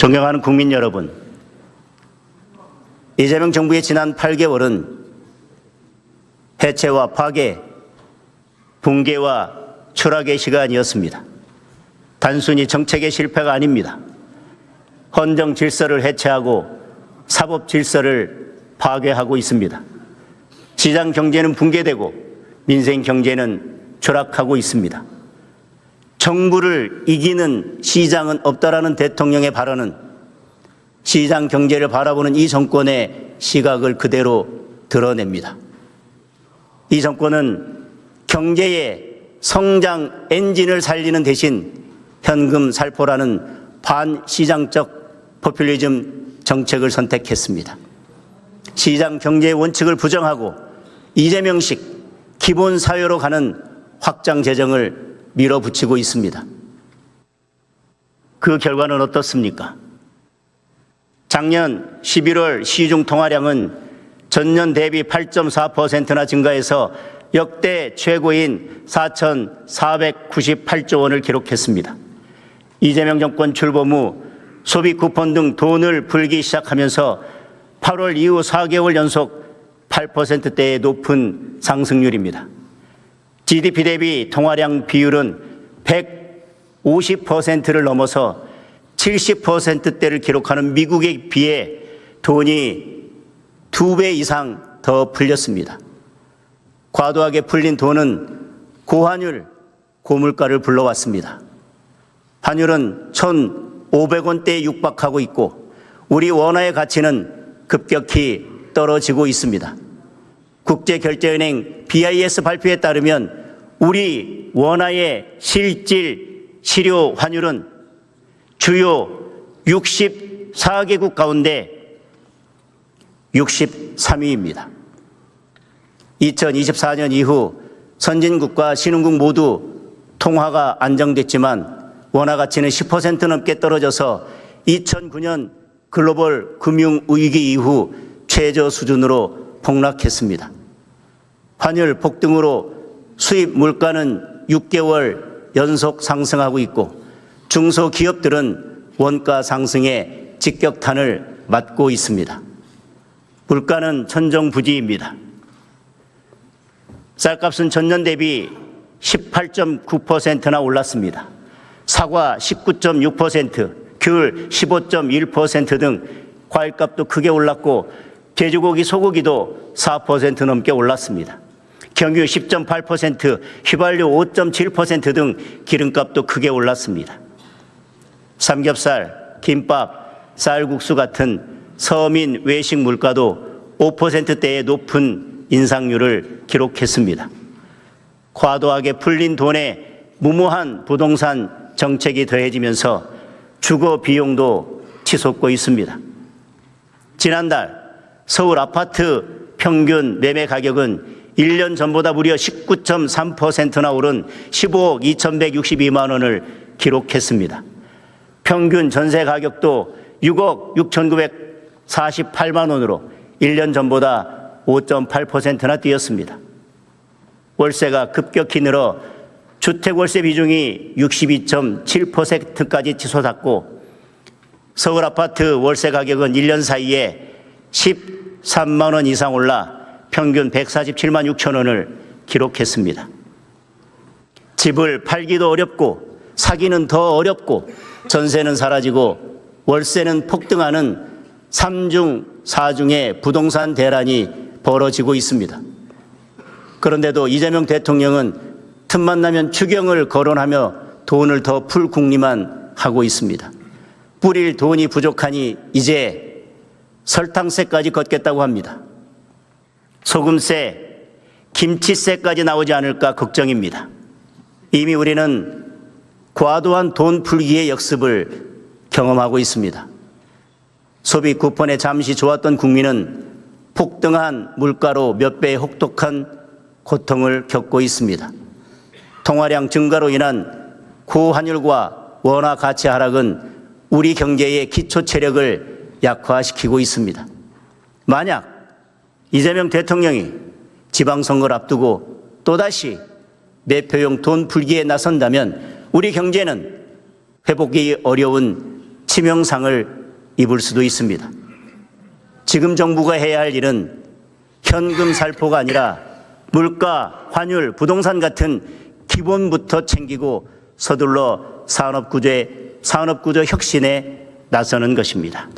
존경하는 국민 여러분, 이재명 정부의 지난 8개월은 해체와 파괴, 붕괴와 추락의 시간이었습니다. 단순히 정책의 실패가 아닙니다. 헌정 질서를 해체하고 사법 질서를 파괴하고 있습니다. 시장 경제는 붕괴되고 민생 경제는 추락하고 있습니다. 정부를 이기는 시장은 없다라는 대통령의 발언은 시장 경제를 바라보는 이 정권의 시각을 그대로 드러냅니다. 이 정권은 경제의 성장 엔진을 살리는 대신 현금 살포라는 반시장적 포퓰리즘 정책을 선택했습니다. 시장 경제의 원칙을 부정하고 이재명식 기본 사회로 가는 확장 재정을 밀어붙이고 있습니다. 그 결과는 어떻습니까? 작년 11월 시중 통화량은 전년 대비 8.4%나 증가해서 역대 최고인 4,498조 원을 기록했습니다. 이재명 정권 출범 후 소비 쿠폰 등 돈을 불기 시작하면서 8월 이후 4개월 연속 8%대의 높은 상승률입니다. GDP 대비 통화량 비율은 150%를 넘어서 70%대를 기록하는 미국에 비해 돈이 두 배 이상 더 풀렸습니다. 과도하게 풀린 돈은 고환율, 고물가를 불러왔습니다. 환율은 1,500원대에 육박하고 있고 우리 원화의 가치는 급격히 떨어지고 있습니다. 국제결제은행 BIS 발표에 따르면 우리 원화의 실질 실효 환율은 주요 64개국 가운데 63위입니다. 2024년 이후 선진국과 신흥국 모두 통화가 안정됐지만 원화 가치는 10% 넘게 떨어져서 2009년 글로벌 금융 위기 이후 최저 수준으로 폭락했습니다. 환율 폭등으로 수입 물가는 6개월 연속 상승하고 있고 중소기업들은 원가 상승에 직격탄을 맞고 있습니다. 물가는 천정부지입니다. 쌀값은 전년 대비 18.9%나 올랐습니다. 사과 19.6%, 귤 15.1%등 과일값도 크게 올랐고 돼지고기, 소고기도 4% 넘게 올랐습니다. 경유 10.8%, 휘발유 5.7%등 기름값도 크게 올랐습니다. 삼겹살, 김밥, 쌀국수 같은 서민 외식 물가도 5%대의 높은 인상률을 기록했습니다. 과도하게 풀린 돈에 무모한 부동산 정책이 더해지면서 주거 비용도 치솟고 있습니다. 지난달 서울 아파트 평균 매매 가격은 1년 전보다 무려 19.3%나 오른 15억 2,162만 원을 기록했습니다. 평균 전세 가격도 6억 6,948만 원으로 1년 전보다 5.8%나 뛰었습니다. 월세가 급격히 늘어 주택 월세 비중이 62.7%까지 치솟았고 서울 아파트 월세 가격은 1년 사이에 13만 원 이상 올라 평균 147만 6천 원을 기록했습니다. 집을 팔기도 어렵고 사기는 더 어렵고 전세는 사라지고 월세는 폭등하는 3중, 4중의 부동산 대란이 벌어지고 있습니다. 그런데도 이재명 대통령은 틈만 나면 추경을 거론하며 돈을 더 풀 궁리만 하고 있습니다. 뿌릴 돈이 부족하니 이제 설탕세까지 걷겠다고 합니다. 소금세, 김치세까지 나오지 않을까 걱정입니다. 이미 우리는 과도한 돈 풀기의 역습을 경험하고 있습니다. 소비 쿠폰에 잠시 좋았던 국민은 폭등한 물가로 몇 배의 혹독한 고통을 겪고 있습니다. 통화량 증가로 인한 고환율과 원화 가치 하락은 우리 경제의 기초 체력을 약화시키고 있습니다. 만약 이재명 대통령이 지방선거를 앞두고 또다시 매표용 돈 풀기에 나선다면 우리 경제는 회복이 어려운 치명상을 입을 수도 있습니다. 지금 정부가 해야 할 일은 현금 살포가 아니라 물가, 환율, 부동산 같은 기본부터 챙기고 서둘러 산업 구조의 산업 구조 혁신에 나서는 것입니다.